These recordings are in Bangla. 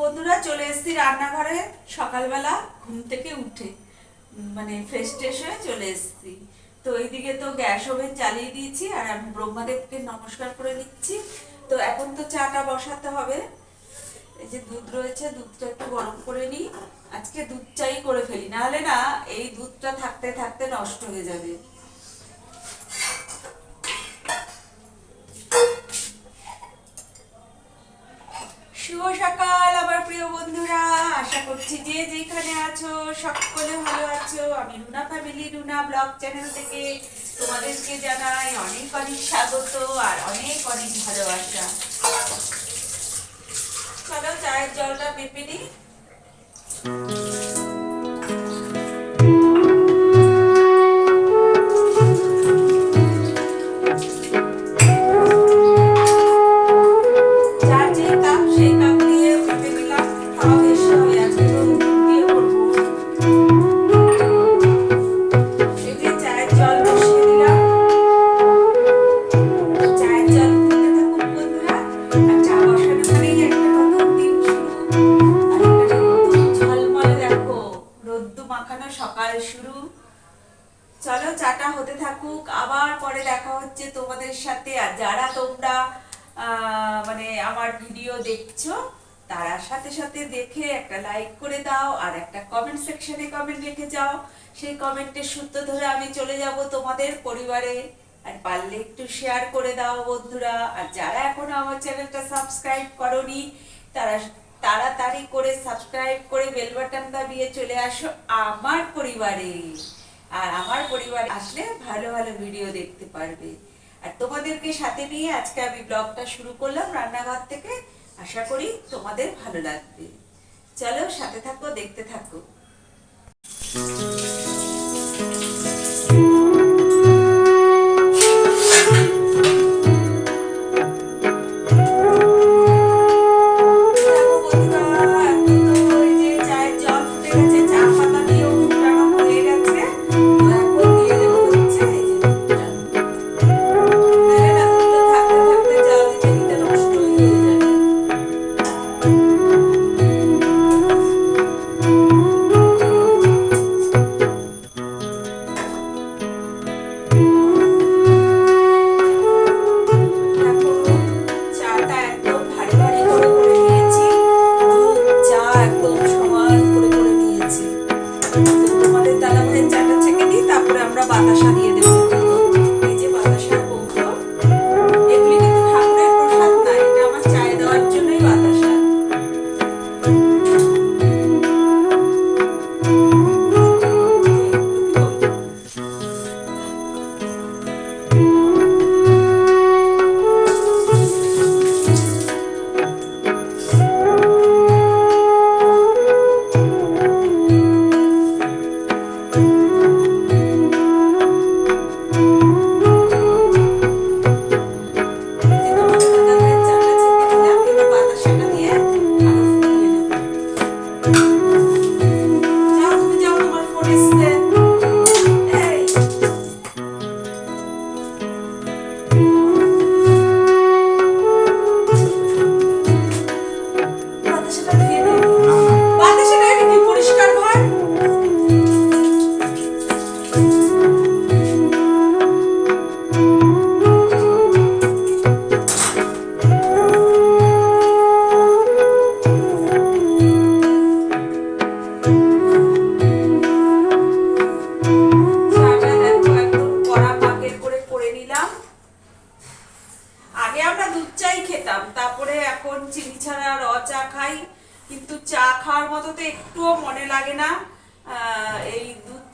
বন্ধুরা চলে এসেছি রান্নাঘরে। সকালবেলা ঘুম থেকে উঠে মানে ফ্রেশ ট্রেশ হয়ে চলে এসেছি। তো এইদিকে তো গ্যাস ওভেন চালিয়ে দিয়েছি আর আমি ব্রহ্মাদেবকে নমস্কার করে দিচ্ছি তো এখন তো চাটা বসাতে হবে। এই যে দুধ রয়েছে, দুধটা একটু গরম করে নিই। আজকে দুধ চাই করে ফেলি। নাহলে না, এই দুধটা থাকতে থাকতে নষ্ট হয়ে যাবে শুভ সকাল আমার প্রিয় বন্ধুরা আশা করছি যে যেখানে আছো, সকলে ভালো আছো। আমি Runa family Runa blog channel থেকে তোমাদেরকে জানাই অনেক অনেক স্বাগত আর অনেক অনেক ভালোবাসা। চলো চায়ের জলটা পেপে নিই। সকাল শুরু। চলো চাটা হতে থাকুক, আবার পরে দেখা হচ্ছে তোমাদের সাথে। আর যারা তোমরা মানে আমার ভিডিও দেখছ, তারা সাথে সাথে দেখে একটা লাইক করে দাও, আর একটা কমেন্ট সেকশনে কমেন্ট রেখে যাও। সেই কমেন্টের সূত্র ধরে আমি চলে যাব তোমাদের পরিবারে। আর পারলে একটু শেয়ার করে দাও বন্ধুরা। আর যারা এখনও আমার চ্যানেলটা সাবস্ক্রাইব করনি, তারা তাড়াতাড়ি করে সাবস্ক্রাইব করে বেল বাটন দাবিয়ে চলে আসো আমার পরিবারে। আর আমার পরিবারে আসলে ভালো ভালো ভিডিও দেখতে পারবে। আর তোমাদেরকে সাথে নিয়ে আজকে আমি ব্লগটা শুরু করলাম রান্নাঘর থেকে। আশা করি তোমাদের ভালো লাগবে। চলো সাথে থাকো, দেখতে থাকো। বাতাসা দিয়ে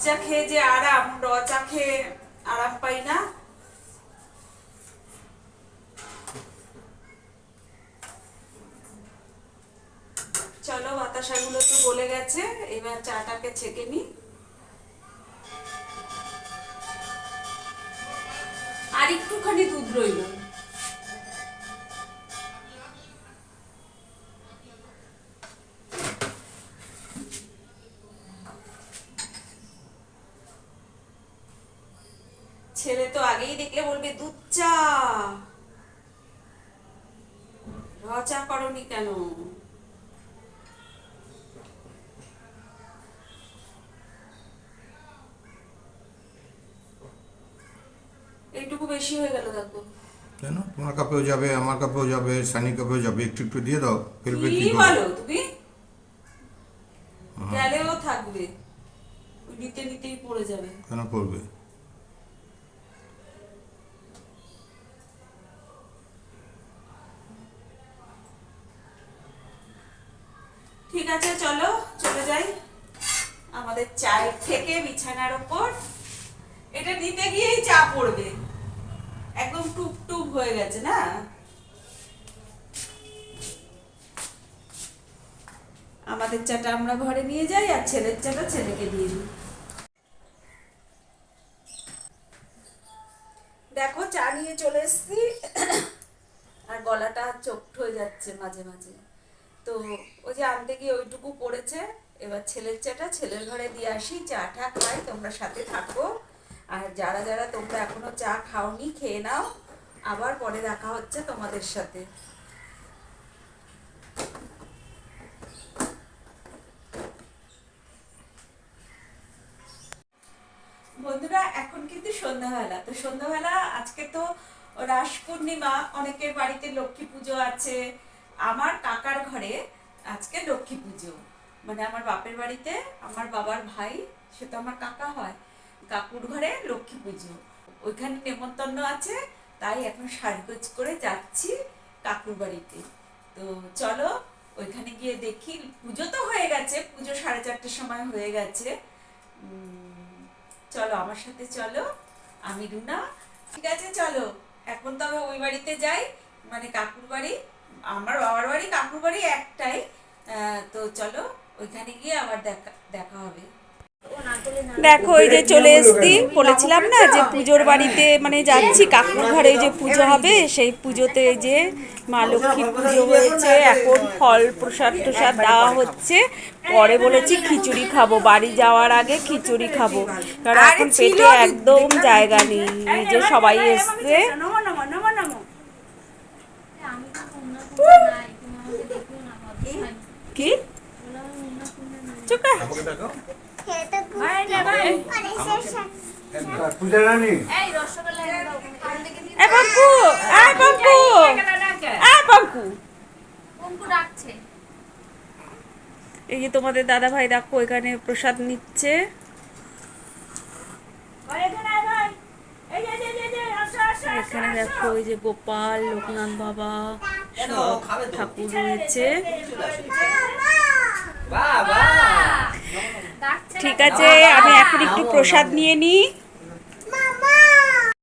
চা খেয়ে যে আরাম, র চা খেয়ে আরাম পাই না। চলো, বাতাসাগুলো তো গলে গেছে, এবার চাটাকে ছেঁকে নিই আর একটুখানি দুধ রইল। ছেলে তো আগেই দেখলে বলবে দুধ চা। রচা করনি কেন? এইটুকু বেশি হয়ে গেল দেখো। কেন? তোমার কাপেও যাবে আমার কাপেও যাবে সানি কাপেও যাবে একটু একটু দিয়ে দাও। ফেলবে কি বলো তুমি? গেলেও থাকবে। নিতে নিতেই পড়ে যাবে। কেন পড়বে? আছে, চলো, চলে যাই। আমাদের চায়ের থেকে বিছানার ওপর। এটা নিতে গিয়েই চা পড়বে। একদম টুপ টুপ হয়ে গেছে, না? আমাদের চাটা আমরা ঘরে নিয়ে যাই, আর ছেলের চাটা ছেলেকে দিয়ে দিই। দেখো, চা নিয়ে চলে এসছি। আর গলাটা চোখ হয়ে যাচ্ছে মাঝে মাঝে। তো ওই যে আনতে গিয়ে ওইটুকু পড়েছে এবার ছেলের চাটা ছেলের ঘরে দিয়ে আসি চাটা খাই, তোমরা সাথে থাকো। আর যারা যারা তোমরা এখনও চা খাওনি, খেয়ে নাও। আবার পরে দেখা হচ্ছে তোমাদের সাথে। বন্ধুরা, এখন কিন্তু সন্ধ্যাবেলা। তো সন্ধ্যাবেলা আজকে তো রাস পূর্ণিমা, অনেকের বাড়িতে লক্ষ্মী পুজো আছে। আমার কাকার ঘরে আজকে লক্ষ্মী পুজো। মানে আমার বাপের বাড়িতে আমার বাবার ভাই, সে তো আমার কাকা হয়, কাকুর ঘরে লক্ষ্মী পুজো। ওইখানে নেমন্তন্ন আছে, তাই এখন সাজগোজ করে যাচ্ছি কাকুর বাড়িতে। তো চলো, ওইখানে গিয়ে দেখি, পুজো তো হয়ে গেছে, পুজো সাড়ে চারটের সময় হয়ে গেছে। চলো আমার সাথে চলো, আমি রুনা। ঠিক আছে, চলো। এখন তবে ওই বাড়িতে যাই মানে কাকুর বাড়ি। আমার বাবার বাড়ি কাকুর বাড়ি একটাই। তো চলো ওইখানে গিয়ে আবার দেখা দেখা হবে। দেখো এই যে চলে এসছি। বলেছিলাম না যে পুজোর বাড়িতে মানে যাচ্ছি। কাকুর ঘরে যে পুজো হবে সেই পুজোতে যে মা লক্ষ্মীর পুজো হয়েছে এখন ফল প্রসাদ টসাদ দেওয়া হচ্ছে। পরে বলেছি খিচুড়ি খাব। বাড়ি যাওয়ার আগে খিচুড়ি খাব। কারণ এখন পেটে একদম জায়গা নেই। যে সবাই এসছে। এই যে তোমাদের দাদা ভাই দেখো, এখানে প্রসাদ নিচ্ছে। এখানে দেখো ওই যে গোপাল, লোকনাথ বাবা। সব ঠাকুর রয়েছে ঠিক আছে আমি এখন একটু প্রসাদ নিয়ে নিই